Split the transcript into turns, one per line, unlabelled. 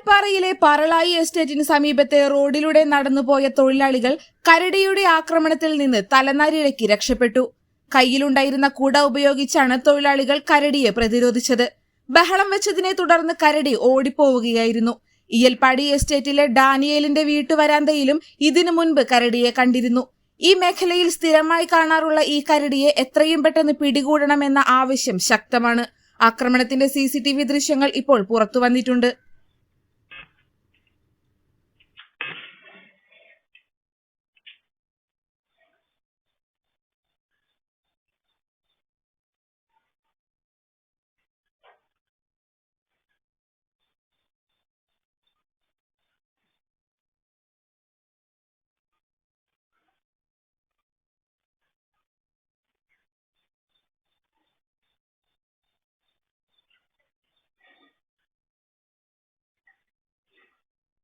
വാൽപ്പാറയിലെ പറളായി എസ്റ്റേറ്റിന് സമീപത്തെ റോഡിലൂടെ നടന്നുപോയ തൊഴിലാളികൾ കരടിയുടെ ആക്രമണത്തിൽ നിന്ന് തലനാരിഴക്കി രക്ഷപ്പെട്ടു. കയ്യിലുണ്ടായിരുന്ന കുട ഉപയോഗിച്ചാണ് തൊഴിലാളികൾ കരടിയെ പ്രതിരോധിച്ചത്. ബഹളം വെച്ചതിനെ തുടർന്ന് കരടി ഓടിപ്പോവുകയായിരുന്നു. ഇയൽപ്പാടി എസ്റ്റേറ്റിലെ ഡാനിയേലിന്റെ വീട്ടുവരാന്തയിലും ഇതിനു മുൻപ് കരടിയെ കണ്ടിരുന്നു. ഈ മേഖലയിൽ സ്ഥിരമായി കാണാറുള്ള ഈ കരടിയെ എത്രയും പെട്ടെന്ന് പിടികൂടണമെന്ന ആവശ്യം ശക്തമാണ്. ആക്രമണത്തിന്റെ സി ദൃശ്യങ്ങൾ ഇപ്പോൾ പുറത്തു വന്നിട്ടുണ്ട്.